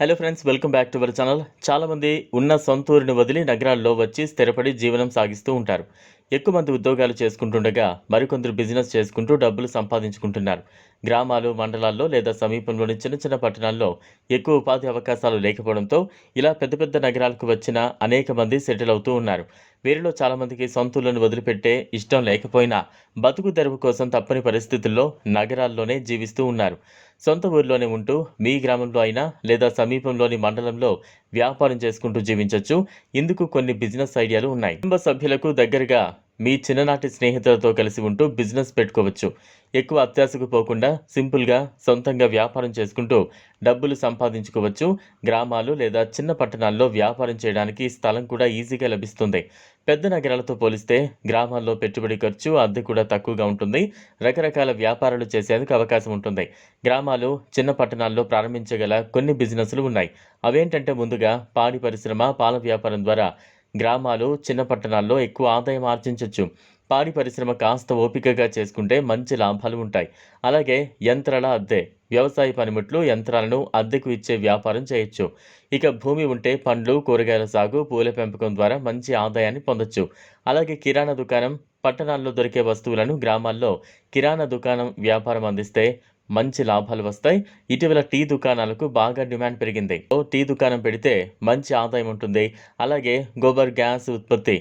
Hello friends welcome back to our channel చాలామంది ఉన్న సొంత ఊరిని వదిలి నగరాల్లో వచ్చి స్థిరపడి జీవనం సాగిస్తూ ఉంటారు. ఎక్కువ మంది ఉద్యోగాలు చేసుకుంటుండగా మరికొందరు బిజినెస్ చేసుకుంటూ డబ్బులు సంపాదించుకుంటున్నారు. గ్రామాలు మండలాల్లో లేదా సమీపంలోని చిన్న చిన్న పట్టణాల్లో ఎక్కువ ఉపాధి అవకాశాలు లేకపోవడంతో ఇలా పెద్ద పెద్ద నగరాలకు వచ్చిన అనేక మంది సెటిల్ అవుతూ ఉన్నారు. వీరిలో చాలామందికి సొంతూళ్ళను వదిలిపెట్టే ఇష్టం లేకపోయినా బతుకు తెరువు కోసం తప్పని పరిస్థితుల్లో నగరాల్లోనే జీవిస్తూ ఉన్నారు. సొంత ఊరిలోనే ఉంటూ మీ గ్రామంలో అయినా లేదా సమీపంలోని మండలంలో వ్యాపారం చేసుకుంటూ జీవించవచ్చు ఇందుకు కొన్ని బిజినెస్ ఐడియాలు ఉన్నాయి. కుటుంబ సభ్యులకు దగ్గరగా మీ చిన్ననాటి స్నేహితులతో కలిసి ఉంటూ బిజినెస్ పెట్టుకోవచ్చు. ఎక్కువ అత్యాశకు పోకుండా సింపుల్గా సొంతంగా వ్యాపారం చేసుకుంటూ డబ్బులు సంపాదించుకోవచ్చు. గ్రామాలు లేదా చిన్న పట్టణాల్లో వ్యాపారం చేయడానికి స్థలం కూడా ఈజీగా లభిస్తుంది. పెద్ద నగరాలతో పోలిస్తే గ్రామాల్లో పెట్టుబడి ఖర్చు అద్దె కూడా తక్కువగా ఉంటుంది. రకరకాల వ్యాపారాలు చేసేందుకు అవకాశం ఉంటుంది. గ్రామాలు చిన్న పట్టణాల్లో ప్రారంభించగల కొన్ని బిజినెస్లు ఉన్నాయి. అవేంటంటే ముందుగా పాడి పరిశ్రమ పాల వ్యాపారం ద్వారా గ్రామాలు చిన్న పట్టణాల్లో ఎక్కువ ఆదాయం ఆర్జించవచ్చు పాడి పరిశ్రమ కాస్త ఓపికగా చేసుకుంటే మంచి లాభాలు ఉంటాయి. అలాగే యంత్రాల అద్దె వ్యవసాయ పనిముట్లు యంత్రాలను అద్దెకు ఇచ్చే వ్యాపారం చేయొచ్చు. ఇక భూమి ఉంటే పండ్లు కూరగాయల సాగు పూల పెంపకం ద్వారా మంచి ఆదాయాన్ని పొందొచ్చు. అలాగే కిరాణా దుకాణం పట్టణాల్లో దొరికే వస్తువులను గ్రామాల్లో కిరాణా దుకాణం వ్యాపారం అందిస్తే మంచి లాభాలు వస్తాయి. ఇటీవల టీ దుకాణాలకు బాగా డిమాండ్ పెరిగింది. ఓ టీ దుకాణం పెడితే మంచి ఆదాయం ఉంటుంది. అలాగే గోబర్ గ్యాస్ ఉత్పత్తి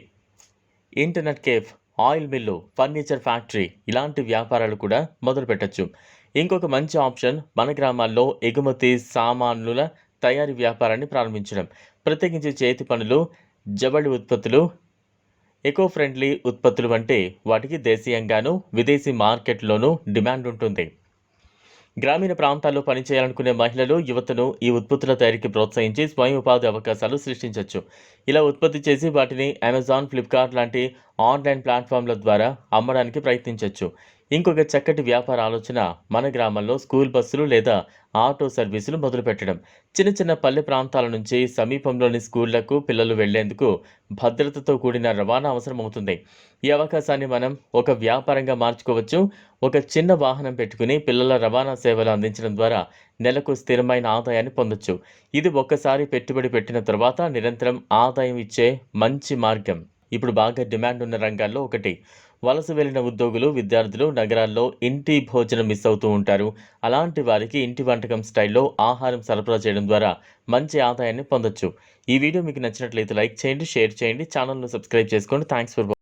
internet cafe oil mill furniture factory ఇలాంటి వ్యాపారాలు కూడా మొదలు పెట్టచ్చు ఇంకొక మంచి ఆప్షన్ మన గ్రామాల్లో ఎగుమతి సామాన్లుల తయారీ వ్యాపారాన్ని ప్రారంభించడం. ప్రత్యేకించి చేతి పనులు జబడి ఉత్పత్తులు ఎకో ఫ్రెండ్లీ ఉత్పత్తులు వంటి వాటికి దేశీయంగాను విదేశీ మార్కెట్లోనూ డిమాండ్ ఉంటుంది గ్రామీణ ప్రాంతాల్లో పనిచేయాలనుకునే మహిళలు యువతను ఈ ఉత్పత్తుల తయారీకి ప్రోత్సహించి స్వయం ఉపాధి అవకాశాలు సృష్టించవచ్చు ఇలా ఉత్పత్తి చేసి వాటిని అమెజాన్ ఫ్లిప్కార్ట్ లాంటి ఆన్లైన్ ప్లాట్ఫామ్ల ద్వారా అమ్మడానికి ప్రయత్నించవచ్చు ఇంకొక చక్కటి వ్యాపార ఆలోచన మన గ్రామంలో స్కూల్ బస్సులు లేదా ఆటో సర్వీసులు మొదలుపెట్టడం. చిన్న చిన్న పల్లె ప్రాంతాల నుంచి సమీపంలోని స్కూళ్ళకు పిల్లలు వెళ్ళేందుకు భద్రతతో కూడిన రవాణా అవసరం అవుతుంది ఈ అవకాశాన్ని మనం ఒక వ్యాపారంగా మార్చుకోవచ్చు. ఒక చిన్న వాహనం పెట్టుకుని పిల్లల రవాణా సేవలు అందించడం ద్వారా నెలకు స్థిరమైన ఆదాయాన్ని పొందొచ్చు. ఇది ఒక్కసారి పెట్టుబడి పెట్టిన తర్వాత నిరంతరం ఆదాయం ఇచ్చే మంచి మార్గం. ఇప్పుడు బాగా డిమాండ్ ఉన్న రంగాల్లో ఒకటి. వలస వెళ్ళిన ఉద్యోగులు విద్యార్థులు నగరాల్లో ఇంటి భోజనం మిస్ అవుతూ ఉంటారు. అలాంటి వారికి ఇంటి వంటకం స్టైల్లో ఆహారం సరఫరా చేయడం ద్వారా మంచి ఆదాయాన్ని పొందొచ్చు. ఈ వీడియో మీకు నచ్చినట్లయితే లైక్ చేయండి షేర్ చేయండి ఛానల్ను సబ్స్క్రైబ్ చేసుకోండి. Thanks for